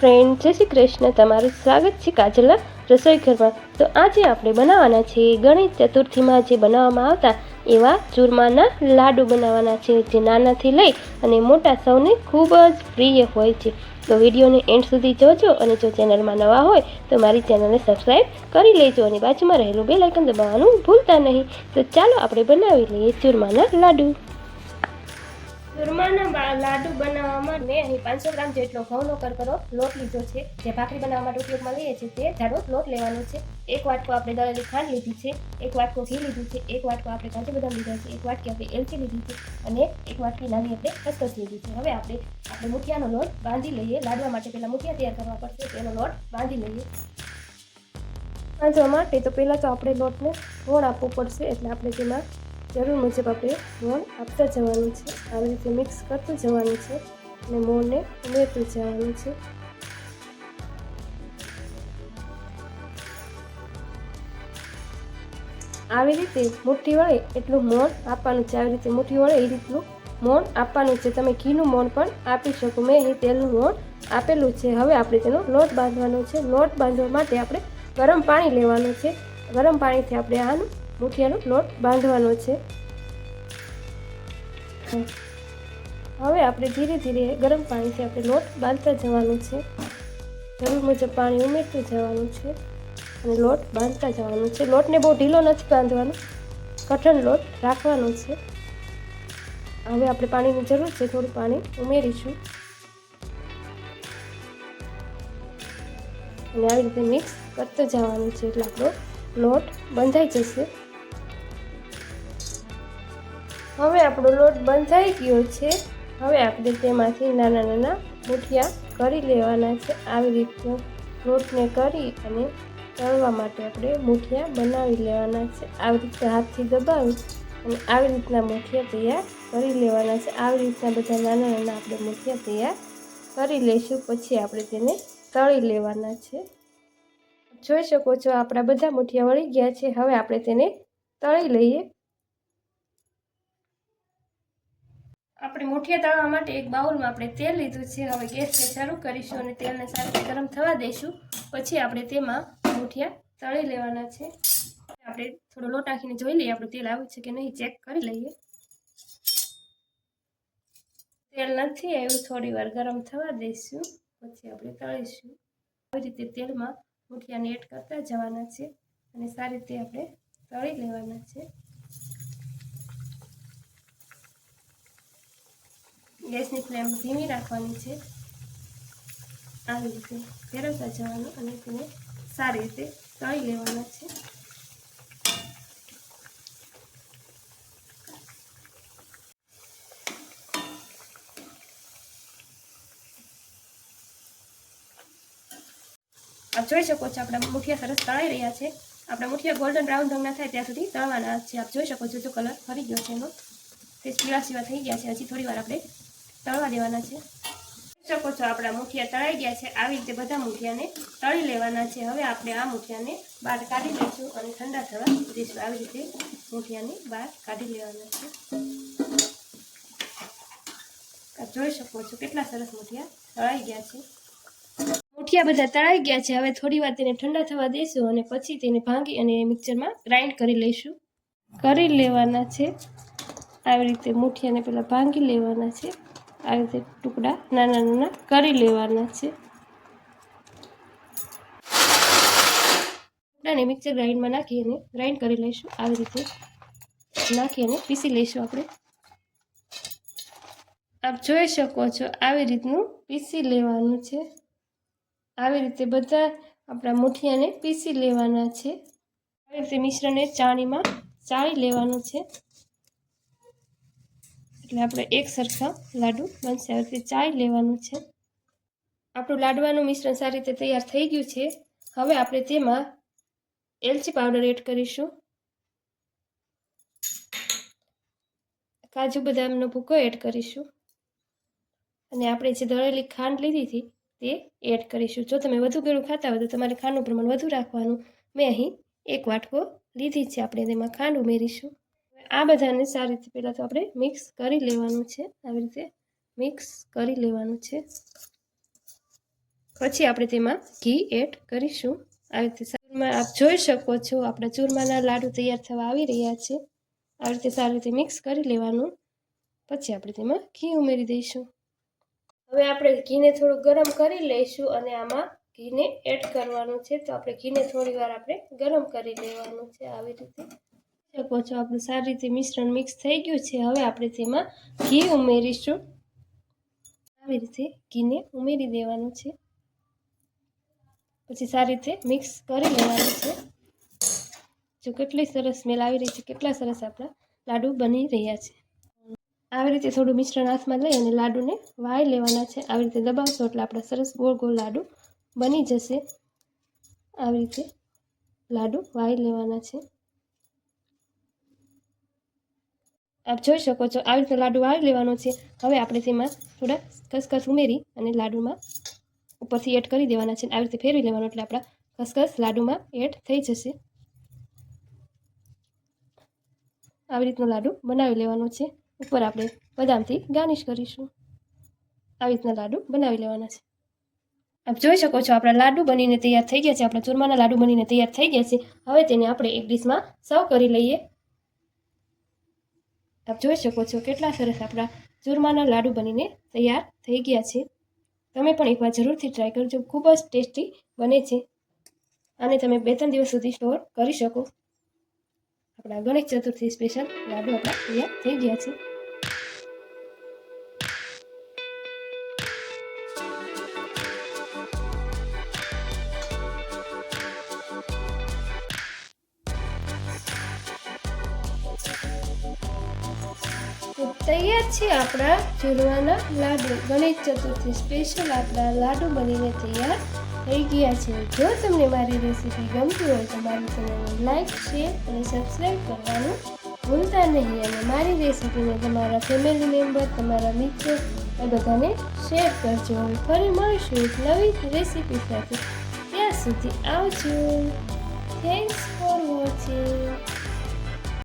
Friend, જય શ્રી કૃષ્ણ. તમારું સ્વાગત છે કાજલા રસોઈ ઘરમાં. તો આજે આપણે બનાવવાના છે ગણેશ ચતુર્થીમાં જે બનાવવામાં આવતા એવા ચૂરમાના લાડુ બનાવવાના છે, જે નાનાથી લઈ અને મોટા સૌને ખૂબ જ પ્રિય હોય છે. તો વિડીયોને એન્ડ સુધી જોજો અને જો ચેનલમાં નવા હોય તો મારી ચેનલને સબસ્ક્રાઈબ કરી લેજો અને બાજુમાં રહેલું બેલ આઇકન દબાવવાનું ભૂલતા નહીં. તો ચાલો આપણે બનાવી લઈએ ચૂરમાના લાડુ. ચૂરમાના લાડુ બનાવવામાં મેં અહીં પાંચસો ગ્રામ જેટલો ઘઉંનો કરકરો લોટ લીધો છે. જે ભાખરી બનાવવા માટે ઉપયોગમાં લઈએ છીએ તે જાડો લોટ લેવાનો છે. એક વાટકો આપણે દળેલી ખાંડ લીધી છે. એક વાટકો ઘી લીધું છે. એક વાટકો આપણે કાજુ બદામ લીધા છે. એક વાટકી આપણે એલચી લીધી છે. અને એક વાટકી નાની આપણે ખસખસ લીધી છે. હવે આપણે આપણે મુઠિયાનો લોટ બાંધી લઈએ. લાડવા માટે પહેલાં મુઠિયા તૈયાર કરવા પડશે. તેનો લોટ બાંધી લઈએ. બાંધવા માટે તો પહેલાં તો આપણે લોટને ગોળ આપવું પડશે. એટલે આપણે તેમાં જરૂર મુજબ આપણે મોણ આપતા જવાનું છે. આવી રીતે મિક્સ કરતું જવાનું છે અને મોણને ઉમેરતું જવાનું છે. આવી રીતે મુઠ્ઠી વળે એટલું મોણ આપવાનું છે. આવી રીતે મુઠ્ઠી વળે એ રીતનું મોણ આપવાનું છે. તમે ઘીનું મોણ પણ આપી શકો. મેં અહીં તેલનું મોણ આપેલું છે. હવે આપણે તેનો લોટ બાંધવાનો છે. લોટ બાંધવા માટે આપણે ગરમ પાણી લેવાનું છે. ગરમ પાણીથી આપણે આનું મુઠિયાનો લોટ બાંધવાનો છે. હવે આપણે ધીરે ધીરે ગરમ પાણીથી આપણે લોટ બાંધતા જવાનું છે. જરૂર મુજબ પાણી ઉમેરતું જવાનું છે અને લોટ બાંધતા જવાનું છે. લોટને બહુ ઢીલો નથી બાંધવાનો. કઠણ લોટ રાખવાનો છે. હવે આપણે પાણીની જરૂર છે થોડું પાણી ઉમેરીશું. અને આવી રીતે મિક્સ કરતો જવાનું છે એટલે આપણો લોટ બંધાઈ જશે. હવે આપણો લોટ બંધાઈ ગયો છે. હવે આપણે તેમાંથી નાના નાના મુઠિયા કરી લેવાના છે. આવી રીતનો લોટને કરી અને તળવા માટે આપણે મુઠિયા બનાવી લેવાના છે. આવી રીતે હાથથી દબાવી અને આવી રીતના મુઠિયા તૈયાર કરી લેવાના છે. આવી રીતના બધા નાના નાના આપણે મુઠિયા તૈયાર કરી લઈશું. પછી આપણે તેને તળી લેવાના છે. જોઈ શકો છો, આપણા બધા મુઠિયા વળી ગયા છે. હવે આપણે તેને તળી લઈએ. આપણે મુઠિયા તળવા માટે એક બાઉલમાં આપણે તેલ લીધું છે. હવે ગેસને શરૂ કરીશું અને તેલને સારી રીતે ગરમ થવા દઈશું. પછી આપણે તેમાં મુઠિયા તળી લેવાના છે. આપણે થોડો લોટ નાખીને જોઈ લઈએ, આપણું તેલ આવ્યું છે કે નહીં, ચેક કરી લઈએ. તેલ નથી આવ્યું, થોડી વાર ગરમ થવા દઈશું. પછી આપણે તળીશું. આવી રીતે તેલમાં મુઠિયાને એડ કરતા જવાના છે અને સારી રીતે આપણે તળી લેવાના છે. ગેસની ફ્લેમ ધીમી રાખવાની છે. આવી રીતે ફેરવતા જવાનું અને તેને સારી રીતે તળી લેવાના છે. આપ જોઈ શકો છો, આપણા મુઠિયા સરસ તળાઈ રહ્યા છે. આપણા મુઠિયા ગોલ્ડન બ્રાઉન રંગના થાય ત્યાં સુધી તળવાના છે. આપ જોઈ શકો છો, જો કલર ફરી ગયો છે એનો. તે પીળા સિવા થઈ ગયા છે. હજી થોડી વાર આપણે તળવા દેવાના છે. શકો છો આપણા મુઠિયા તળાઈ ગયા છે. આવી રીતે બધા મુઠિયાને તળી લેવાના છે. હવે આપણે આ મુઠિયાને બહાર કાઢી લઈશું અને ઠંડા થવા દઈશું. આવી રીતે મુઠિયાને બહાર કાઢી લેવાના છે. જોઈ શકો છો કેટલા સરસ મુઠિયા તળાઈ ગયા છે. મુઠિયા બધા તળાઈ ગયા છે. હવે થોડી વાર તેને ઠંડા થવા દઈશું અને પછી તેને ભાંગી અને મિક્સરમાં ગ્રાઇન્ડ કરી લઈશું. કરી લેવાના છે. આવી રીતે મુઠિયાને પહેલાં ભાંગી લેવાના છે. આવી રીતે ટુકડા નાના નાના કરી લેવાના છે. ટુકડાને મિક્સર ગ્રાઇન્ડમાં નાખી અને ગ્રાઇન્ડ કરી લઈશું. આવી રીતે નાખી અને પીસી લઈશું આપણે. આપ જોઈ શકો છો આવી રીતનું પીસી લેવાનું છે. આવી રીતે બધા આપણા મુઠિયાને પીસી લેવાના છે. આવી રીતે મિશ્રણને ચાણીમાં ચાળી લેવાનું છે. એટલે આપણે એક સરખા લાડુ બનશે. આવી ચાળી લેવાનું છે. આપણું લાડવાનું મિશ્રણ સારી રીતે તૈયાર થઈ ગયું છે. હવે આપણે તેમાં એલચી પાવડર એડ કરીશું. કાજુ બદામનો ભૂકો એડ કરીશું. અને આપણે જે દળેલી ખાંડ લીધી હતી તે એડ કરીશું. જો તમે વધુ ગળું ખાતા હોય તો તમારે ખાંડનું પ્રમાણ વધુ રાખવાનું. મેં અહીં એક વાટકો લીધી છે. આપણે તેમાં ખાંડ ઉમેરીશું. આ બધાને સારી રીતે પહેલાં તો આપણે મિક્સ કરી લેવાનું છે. આવી રીતે મિક્સ કરી લેવાનું છે. પછી આપણે તેમાં ઘી એડ કરીશું. આવી રીતે સારમાં આપ જોઈ શકો છો, આપણા ચૂરમાના લાડુ તૈયાર થવા આવી રહ્યા છે. આવી રીતે સારી રીતે મિક્સ કરી લેવાનું. પછી આપણે તેમાં ઘી ઉમેરી દઈશું. હવે આપણે ઘીને થોડું ગરમ કરી લઈશું અને આમાં ઘીને એડ કરવાનું છે. તો આપણે ઘીને થોડી આપણે ગરમ કરી લેવાનું છે. આવી રીતે શકો છો. આપણું સારી રીતે મિશ્રણ મિક્સ થઈ ગયું છે. હવે આપણે તેમાં ઘી ઉમેરીશું. આવી રીતે ઘીને ઉમેરી દેવાનું છે. પછી સારી રીતે મિક્સ કરી લેવાનું છે. જો કેટલી સરસ સ્મેલ આવી રહી છે, કેટલા સરસ આપણા લાડુ બની રહ્યા છે. આવી રીતે થોડું મિશ્રણ હાથમાં લઈ અને લાડુને વાઈ લેવાના છે. આવી રીતે દબાવશો એટલે આપણા સરસ ગોળ ગોળ લાડુ બની જશે. આવી રીતે લાડુ વાઈ લેવાના છે. આપ જોઈ શકો છો. આવી રીતે લાડુ વાળી લેવાનો છે. હવે આપણે તેમાં થોડા ખસખસ ઉમેરી અને લાડુમાં ઉપરથી એડ કરી દેવાના છે. આવી રીતે ફેરવી લેવાનો એટલે આપણા ખસખસ લાડુમાં એડ થઈ જશે. આવી રીતનો લાડુ બનાવી લેવાનો છે. ઉપર આપણે બદામથી ગાર્નિશ કરીશું. આવી રીતના લાડુ બનાવી લેવાના છે. આપ જોઈ શકો છો આપણા લાડુ બનીને તૈયાર થઈ ગયા છે. આપણા ચૂરમાના લાડુ બનીને તૈયાર થઈ ગયા છે. હવે તેને આપણે એક ડીશમાં સર્વ કરી લઈએ. આપ જોઈ શકો છો કેટલા સરસ આપણા ચૂરમાના લાડુ બનીને તૈયાર થઈ ગયા છે. તમે પણ એકવાર જરૂરથી ટ્રાય કરજો. ખૂબ જ ટેસ્ટી બને છે. અને તમે બે ત્રણ દિવસ સુધી સ્ટોર કરી શકો. આપણા ગણેશ ચતુર્થી સ્પેશિયલ લાડુ આપણા તૈયાર થઈ ગયા છે. તૈયાર છે આપણા ચૂરવાના લાડુ. ગણેશ ચતુર્થી સ્પેશિયલ આપણા લાડુ બનીને તૈયાર થઈ ગયા છે. જો તમને મારી રેસીપી ગમતી હોય તો મારી ચેનલને લાઈક શેર અને સબસ્ક્રાઈબ કરવાનું ભૂલતા નહીં. અને મારી રેસીપીને તમારા ફેમિલી મેમ્બર તમારા મિત્રો એ બધાને શેર કરજો. ફરી મળીશું એક નવી રેસીપી સાથે. ત્યાં સુધી આવજો. Thanks for watching